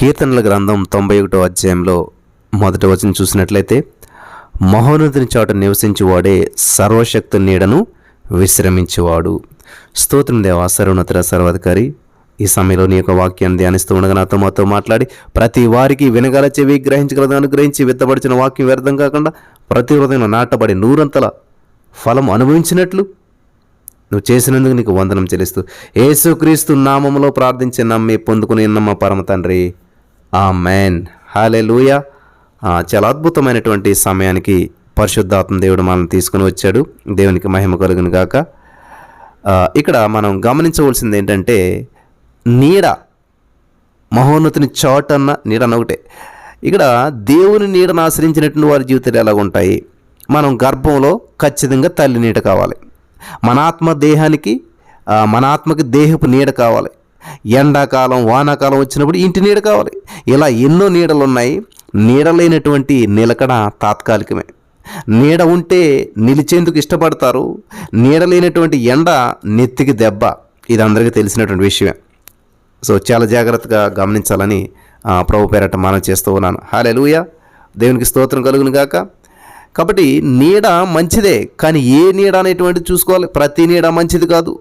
కీర్తనల గ్రంథం తొంభై ఒకటో అధ్యాయంలో మొదటి వచనం చూసినట్లయితే మహోన్నతిని చాట నివసించువాడే సర్వశక్తి నీడను విశ్రమించేవాడు. స్తోత్రం దేవ సర్వోన్నతర సర్వాధికారి. ఈ సమయంలో నీ యొక్క వాక్యాన్ని ధ్యానిస్తూ ఉండగా నాతో మాతో మాట్లాడి ప్రతి వారికి వినగల చెవి గ్రహించగలదు అనుగ్రహించి విత్తబడిచిన వాక్యం వ్యర్థం కాకుండా ప్రతి హృదయం నాటబడి నూరంతల ఫలం అనుభవించినట్లు నువ్వు చేసినందుకు నీకు వందనం చెల్లిస్తూ యేసుక్రీస్తు నామంలో ప్రార్థించి నమ్మి పొందుకుని నమ్మ పరమ తండ్రి. ఆ మ్యాన్ హాలే లూయ చాలా అద్భుతమైనటువంటి సమయానికి పరిశుద్ధాత్మ దేవుడు మనల్ని తీసుకుని వచ్చాడు. దేవునికి మహిమ కలుగును గాక. ఇక్కడ మనం గమనించవలసింది ఏంటంటే నీడ మహోన్నతిని చాటన్న నీడ అన్న ఒకటే. ఇక్కడ దేవుని నీడను ఆశ్రయించినటువంటి వారి జీవితాలు ఎలా ఉంటాయి మనం గర్భంలో ఖచ్చితంగా తల్లి నీడ కావాలి. మన ఆత్మ దేహానికి మన ఆత్మకి దేహపు నీడ కావాలి. ఎండాకాలం వానాకాలం వచ్చినప్పుడు ఇంటి నీడ కావాలి. ఇలా ఎన్నో నీడలు ఉన్నాయి నీడలేనటువంటి నిలకడ తాత్కాలికమే. నీడ ఉంటే నిలిచేందుకు ఇష్టపడతారు. నీడ లేనటువంటి ఎండ నెత్తికి దెబ్బ. ఇది అందరికీ తెలిసినటువంటి విషయమే. సో చాలా జాగ్రత్తగా గమనించాలని ప్రభు పేరట మనం చేస్తూ ఉన్నాను. హాలే లూయ దేవునికి స్తోత్రం కలుగును గాక. కాబట్టి నీడ మంచిదే కానీ ఏ నీడ అనేటువంటిది చూసుకోవాలి? ప్రతి నీడ మంచిది కాదు.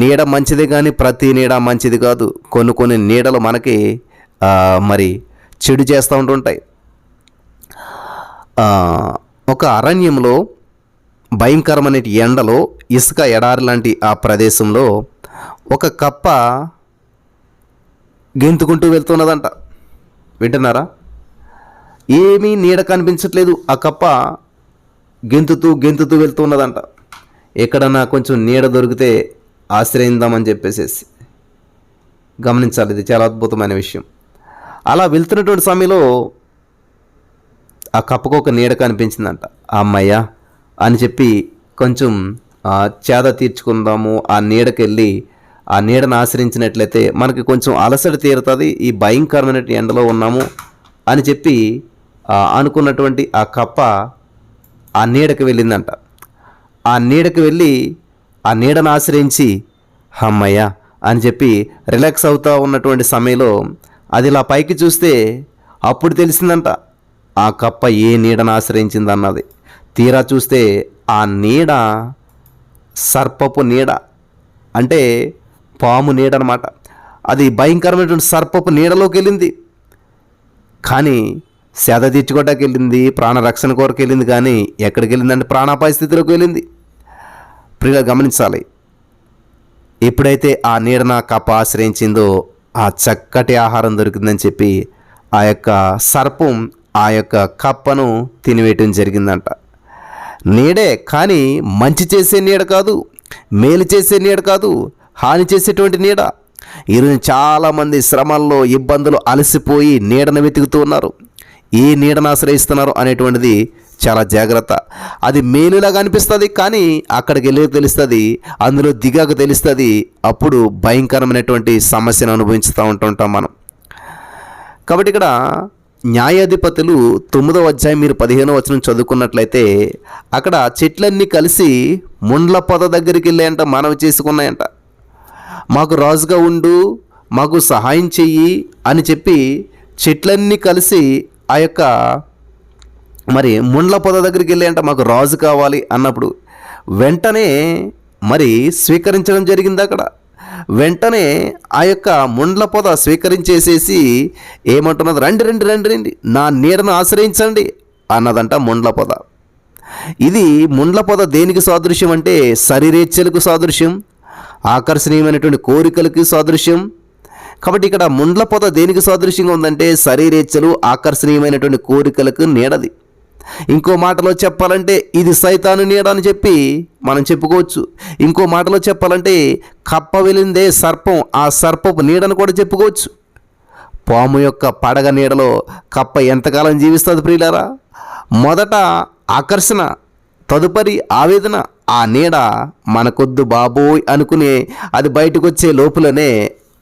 నీడ మంచిదే కానీ ప్రతి నీడ మంచిది కాదు. కొన్ని కొన్ని నీడలు మనకి మరి చెడు చేస్తూ ఉంటుంటాయి. ఒక అరణ్యంలో భయంకరమైన ఎండలో ఇసుక ఎడారి లాంటి ఆ ప్రదేశంలో ఒక కప్ప గెంతుకుంటూ వెళ్తున్నదంట. వింటున్నారా? ఏమీ నీడ కనిపించట్లేదు. ఆ కప్ప గెంతుతూ గెంతుతూ వెళ్తున్నదంట. ఎక్కడన్నా కొంచెం నీడ దొరికితే ఆశ్రయిందామని చెప్పేసేసి. గమనించాలి ఇది చాలా అద్భుతమైన విషయం. అలా వెళ్తున్నటువంటి సమయంలో ఆ కప్పకు ఒక నీడ కనిపించిందంట. ఆ అమ్మయ్య అని చెప్పి కొంచెం చేద తీర్చుకుందాము ఆ నీడకెళ్ళి ఆ నీడను ఆశ్రయించినట్లయితే మనకి కొంచెం అలసట తీరుతుంది ఈ భయంకరమైన ఎండలో ఉన్నాము అని చెప్పి అనుకున్నటువంటి ఆ కప్ప ఆ నీడకి వెళ్ళిందంట. ఆ నీడకి వెళ్ళి ఆ నీడను ఆశ్రయించి అమ్మయ్య అని చెప్పి రిలాక్స్ అవుతూ ఉన్నటువంటి సమయంలో అది ఇలా పైకి చూస్తే అప్పుడు తెలిసిందంట ఆ కప్ప ఏ నీడను ఆశ్రయించిందన్నది? తీరా చూస్తే ఆ నీడ సర్పపు నీడ అంటే పాము నీడ అనమాట అది భయంకరమైనటువంటి సర్పపు నీడలోకి వెళ్ళింది. కానీ సేద తీర్చుకోవడానికి వెళ్ళింది ప్రాణరక్షణ కొరకు వెళ్ళింది కానీ ఎక్కడికి వెళ్ళిందంటే ప్రాణాపాయ స్థితిలోకి వెళ్ళింది. ప్రియుల గమనించాలి. ఎప్పుడైతే ఆ నీడన కప్ప ఆశ్రయించిందో ఆ చక్కటి ఆహారం దొరికిందని చెప్పి ఆ యొక్క సర్పం ఆ యొక్క కప్పను తినివేయటం జరిగిందంట. నీడే కానీ మంచి చేసే నీడ కాదు మేలు చేసే నీడ కాదు హాని చేసేటువంటి నీడ. ఈరోజు చాలామంది శ్రమల్లో ఇబ్బందులు అలసిపోయి నీడను వెతుకుతూ ఉన్నారు. ఏ నీడను ఆశ్రయిస్తున్నారు అనేటువంటిది చాలా జాగ్రత్త. అది మేలులాగా అనిపిస్తుంది కానీ అక్కడికి వెళ్ళి తెలుస్తుంది అందులో దిగాక తెలుస్తుంది అప్పుడు భయంకరమైనటువంటి సమస్యను అనుభవించుతూ ఉంటుంటాం మనం. కాబట్టి ఇక్కడ న్యాయాధిపతులు తొమ్మిదవ అధ్యాయం మీరు పదిహేనో వచనం చదువుకున్నట్లయితే అక్కడ చెట్లన్నీ కలిసి ముండ్ల పొద దగ్గరికి వెళ్ళాయంట మనవి చేసుకున్నాయంట. మాకు రాజుగా ఉండు మాకు సహాయం చెయ్యి అని చెప్పి చెట్లన్నీ కలిసి ఆ యొక్క మరి ముండ్ల పొద దగ్గరికి వెళ్ళాయంట మాకు రాజు కావాలి అన్నప్పుడు వెంటనే మరి స్వీకరించడం జరిగింది అక్కడ. వెంటనే ఆ యొక్క ముండ్ల పొద స్వీకరించేసేసి ఏమంటున్నది రండి రండి రండి రండి నా నీడను ఆశ్రయించండి అన్నదంట ముండ్ల పొద. ఇది ముండ్ల పొద దేనికి సాదృశ్యం అంటే శరీరేచ్ఛలకు సాదృశ్యం ఆకర్షణీయమైనటువంటి కోరికలకి సాదృశ్యం. కాబట్టి ఇక్కడ ముండ్ల పొద దేనికి సాదృశ్యంగా ఉందంటే శరీరేచ్ఛలు ఆకర్షణీయమైనటువంటి కోరికలకు నీడది. ఇంకో మాటలో చెప్పాలంటే ఇది సైతాను నీడ అని చెప్పి మనం చెప్పుకోవచ్చు. ఇంకో మాటలో చెప్పాలంటే కప్ప వెళ్ళిందే సర్పం ఆ సర్పపు నీడను కూడా చెప్పుకోవచ్చు. పాము యొక్క పడగ నీడలో కప్ప ఎంతకాలం జీవిస్తుంది ప్రియులారా? మొదట ఆకర్షణ తదుపరి ఆవేదన ఆ నీడ మనకొద్దు బాబోయ్ అనుకునే అది బయటకు వచ్చే లోపులనే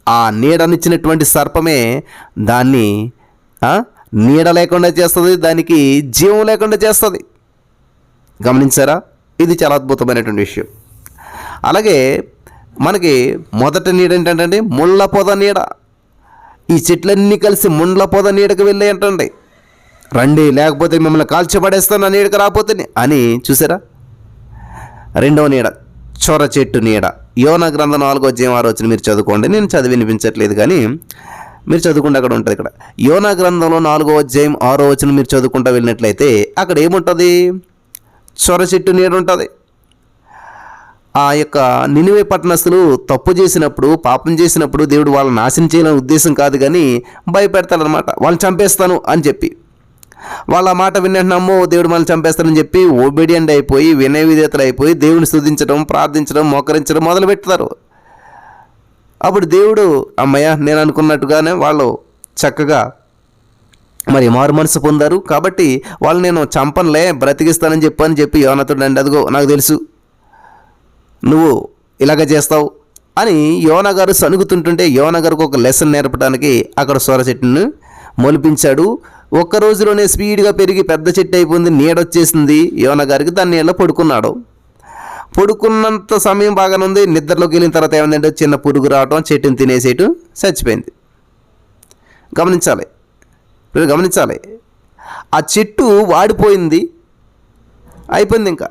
ఆ నీడనిచ్చినటువంటి సర్పమే దాన్ని నీడ లేకుండా చేస్తుంది దానికి జీవం లేకుండా చేస్తుంది. గమనించారా? ఇది చాలా అద్భుతమైనటువంటి విషయం. అలాగే మనకి మొదటి నీడ ఏంటంటే ముళ్ళ పొద నీడ. ఈ చెట్లన్నీ కలిసి ముండ్ల పొద నీడకు వెళ్ళి అంటండి. రండి లేకపోతే మిమ్మల్ని కాల్చబడేస్తాను నీడకు రాకపోతే అని చూసారా? రెండవ నీడ చొర చెట్టు నీడ. యోన గ్రంథం నాలుగో అధ్యాయం వచ్చిన మీరు చదువుకోండి. నేను చదివి వినిపించట్లేదు కానీ మీరు చదువుకుంటే అక్కడ ఉంటుంది ఇక్కడ. యోనా గ్రంథంలో నాలుగో అధ్యాయం ఆరో వచ్చిన మీరు చదువుకుంటూ వెళ్ళినట్లయితే అక్కడ ఏముంటుంది? చొర చెట్టు నీడ ఉంటుంది. ఆ యొక్క నినివే పట్టణస్తులు తప్పు చేసినప్పుడు పాపం చేసినప్పుడు దేవుడు వాళ్ళని నాశనం చేయాలని ఉద్దేశం కాదు కానీ భయపెడతాడనమాట వాళ్ళని చంపేస్తాను అని చెప్పి. వాళ్ళ మాట విన్నమ్మో దేవుడు మనల్ని చంపేస్తానని చెప్పి ఓబీడియంట్ అయిపోయి వినయ విధేతలు అయిపోయి దేవుని స్థుతించడం ప్రార్థించడం మోకరించడం మొదలు పెడతారు అప్పుడు దేవుడు అమ్మయ్య నేను అనుకున్నట్టుగానే వాళ్ళు చక్కగా మరి మారు మనసు పొందారు. కాబట్టి వాళ్ళు నేను చంపనులే బ్రతికిస్తానని చెప్పని చెప్పి యోనతుడు అండి అదిగో నాకు తెలుసు. నువ్వు ఇలాగ చేస్తావు. అని యోన గారు సనుగుతుంటుంటే యోన గారికి ఒక లెసన్ నేర్పడానికి అక్కడ సొర చెట్టును మొలిపించాడు. ఒక్క రోజులోనే స్పీడ్గా పెరిగి పెద్ద చెట్టు అయిపోయింది నీడొచ్చేసింది. యోన గారికి దాని నీళ్ళ పడుకున్నాడు. పడుకున్నంత సమయం బాగానే ఉంది నిద్రలోకి వెళ్ళిన తర్వాత ఏమైందంటే చిన్న పురుగు రావటం చెట్టుని తినేసేయటం చచ్చిపోయింది. గమనించాలి. మీరు గమనించాలి. ఆ చెట్టు వాడిపోయింది. అయిపోయింది ఇంకా.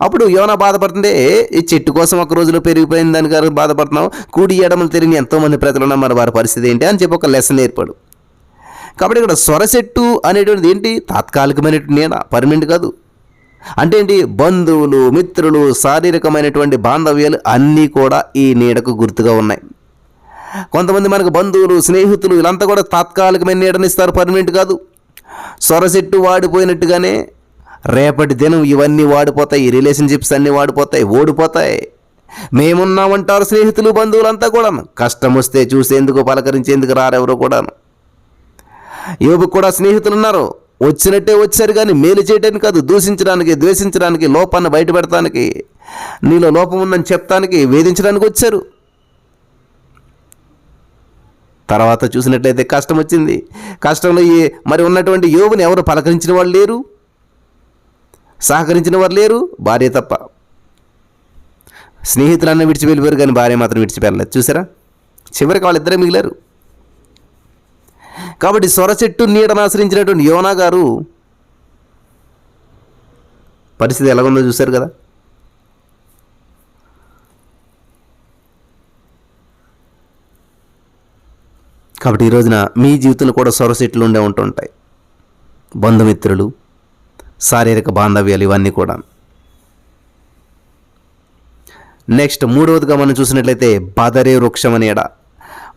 అప్పుడు యోన బాధపడుతుంటే ఈ చెట్టు కోసం ఒక రోజులో పెరిగిపోయింది దాని గారు బాధపడుతున్నాం కూడి ఎడమలు తిరిగి ఎంతోమంది ప్రజలు ఉన్నారు. మరి వారి పరిస్థితి ఏంటి అని చెప్పి ఒక లెసన్ నేర్పాడు. కాబట్టి ఇక్కడ సొర చెట్టు అనేటువంటిది ఏంటి? తాత్కాలికమైనటువంటి నీడ పర్మనెంట్ కాదు. అంటే ఏంటి? బంధువులు మిత్రులు శారీరకమైనటువంటి బాంధవ్యాలు అన్నీ కూడా ఈ నీడకు గుర్తుగా ఉన్నాయి. కొంతమంది మనకు బంధువులు స్నేహితులు వీళ్ళంతా కూడా తాత్కాలికమైన నీడనిస్తారు పర్మనెంట్ కాదు. సొరసెట్టు వాడిపోయినట్టుగానే రేపటి దినం ఇవన్నీ వాడిపోతాయి ఈ రిలేషన్షిప్స్ అన్నీ వాడిపోతాయి ఓడిపోతాయి. మేమున్నామంటారు స్నేహితులు బంధువులంతా కూడా కష్టం వస్తే చూసేందుకు పలకరించేందుకు రారెవరు కూడాను. యువకు కూడా స్నేహితులు ఉన్నారు వచ్చినట్టే వచ్చారు కానీ మేలు చేయడానికి కాదు దూషించడానికి ద్వేషించడానికి లోపాన్ని బయటపెడటానికి నీలో లోపం ఉందని చెప్తానికి వేధించడానికి వచ్చారు. తర్వాత చూసినట్లయితే కష్టం వచ్చింది. కష్టంలో ఈ మరి ఉన్నటువంటి యోగుని ఎవరు పలకరించిన వాళ్ళు లేరు? సహకరించిన వారు లేరు? భార్య తప్ప. స్నేహితులన్న విడిచి వెళ్ళిపోయారు కానీ భార్య మాత్రం విడిచిపెళ్ళలేదు చూసారా? చివరికి వాళ్ళిద్దరే మిగిలారు. కాబట్టి సొర చెట్టు నీడను ఆశ్రయించినటువంటి యోనా గారు పరిస్థితి ఎలాగుందో చూశారు కదా? కాబట్టి ఈ రోజున మీ జీవితంలో కూడా సొరచెట్లు ఉండే ఉంటుంటాయి. బంధుమిత్రులు శారీరక బాంధవ్యాలు ఇవన్నీ కూడా. నెక్స్ట్ మూడవదిగా మనం చూసినట్లయితే బదరే వృక్షం అనేడా ఎడ.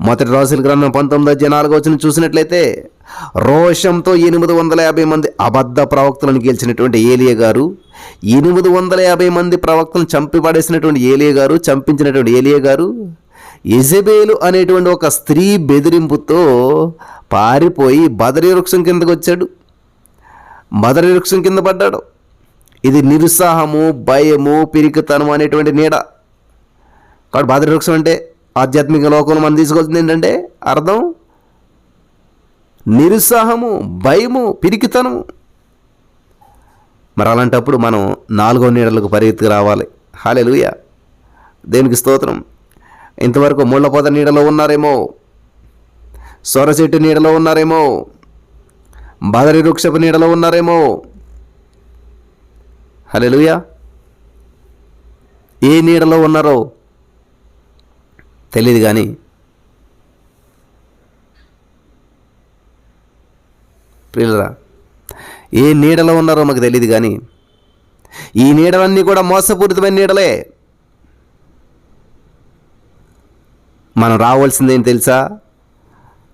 మొదటి రాసుల గ్రంథం పంతొమ్మిది అధ్యాయ నాలుగో వచ్చిన చూసినట్లయితే రోషంతో ఎనిమిది వందల యాభై మంది అబద్ధ ప్రవక్తలను గెలిచినటువంటి ఏలియ గారు ఎనిమిది వందల యాభై మంది ప్రవక్తలను చంపిపడేసినటువంటి ఏలియ గారు చంపించినటువంటి ఏలియ గారు ఎజబేలు అనేటువంటి ఒక స్త్రీ బెదిరింపుతో పారిపోయి బదరీ వృక్షం కిందకు వచ్చాడు. బదరీ వృక్షం కింద పడ్డాడు. ఇది నిరుత్సాహము భయము పిరికితనం అనేటువంటి నీడ. కాబట్టి బదరి వృక్షం అంటే ఆధ్యాత్మిక లోకంలో మనం తీసుకోవాల్సింది ఏంటంటే అర్థం? నిరుత్సాహము భయము పిరికితనము. మరి అలాంటప్పుడు మనం నాలుగో నీడలకు పరిగెత్తుకు రావాలి. హాలెలుయ దేనికి స్తోత్రం. ఇంతవరకు ముళ్ళపోత నీడలో ఉన్నారేమో? సొరచెట్టు నీడలో ఉన్నారేమో? బదరి వృక్షపు నీడలో ఉన్నారేమో? హలెలుయ ఏ నీడలో ఉన్నారో? తెలియదు కానీ ప్రియులరా ఏ నీడలో ఉన్నారో మాకు తెలియదు కానీ ఈ నీడలన్నీ కూడా మోసపూరితమైన నీడలే. మనం రావాల్సిందేం తెలుసా?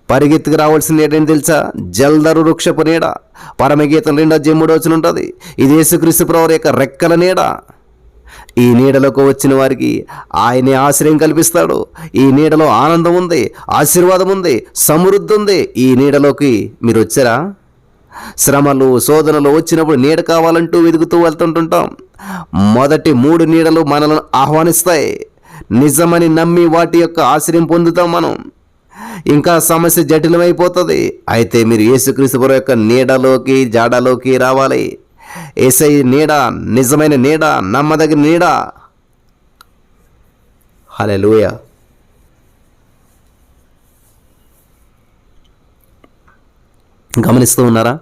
పరిగెత్తుకు రావాల్సింది ఏంటని తెలుసా? జల్దరు వృక్షపు నీడ. పరమగీతం రెండో జమ్ముడు వచ్చిన ఉంటుంది. ఇది యేసుక్రీస్తు ప్రవర్ యొక్క రెక్కల నీడ. ఈ నీడలోకి వచ్చిన వారికి ఆయనే ఆశ్రయం కల్పిస్తాడు. ఈ నీడలో ఆనందం ఉంది ఆశీర్వాదం ఉంది సమృద్ధి ఉంది. ఈ నీడలోకి మీరు వచ్చారా? శ్రమలు శోధనలు వచ్చినప్పుడు నీడ కావాలంటూ వెతుకుతూ వెళ్తుంటుంటాం. మొదటి మూడు నీడలు మనల్ని ఆహ్వానిస్తాయి. నిజమని నమ్మి వాటి యొక్క ఆశ్రయం పొందుతాం మనం. ఇంకా సమస్య జటిలమైపోతుంది. అయితే మీరు యేసుక్రీస్తు యొక్క నీడలోకి జాడలోకి రావాలి. ఏసై నీడ నిజమైన నీడ నమ్మదగిన నీడ. హలెలూయ గమనిస్తూ ఉన్నారా?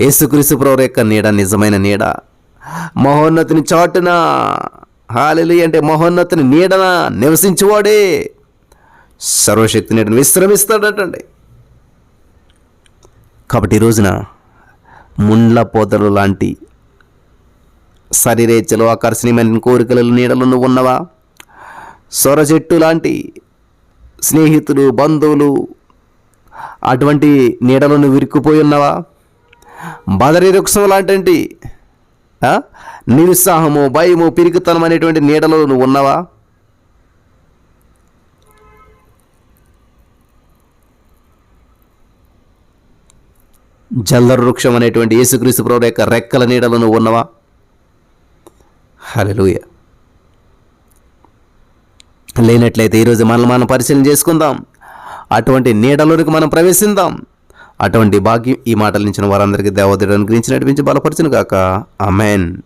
యేసుక్రీస్తు ప్రవర్ యొక్క నీడ నిజమైన నీడ. మహోన్నతిని చాటున. హాలెలు అంటే మహోన్నతిని నీడన నివసించువాడే. సర్వశక్తి నీడను విశ్రమిస్తాడటండి. కాబట్టి ఈ రోజున ముండ్ల పోతలు లాంటి శరీరేచ్చలు ఆకర్షణీయమైన కోరికలు నీడలు నువ్వు ఉన్నవా? సొర చెట్టు లాంటి స్నేహితులు బంధువులు అటువంటి నీడలను నువ్వు ఉన్నవా? ఉన్నావా బదరి వృక్షం లాంటి నిరుత్సాహము భయము పిరికితనం అనేటువంటి నీడలో నువ్వు ఉన్నావా? జల్లర వృక్షం అనేటువంటి యేసుక్రీస్తు ప్రభు యొక్క రెక్కల నీడలను ఉన్నవా? హల్లెలూయ. లేనట్లయితే ఈరోజు మనల్ని మనం పరిశీలన చేసుకుందాం. అటువంటి నీడలోనికి మనం ప్రవేశిద్దాం అటువంటి భాగ్యం ఈ మాటలు ఇచ్చిన వారందరికీ దేవదేవుడు అనుగ్రహించి నడిపించి బలపరచును కాక అమెన్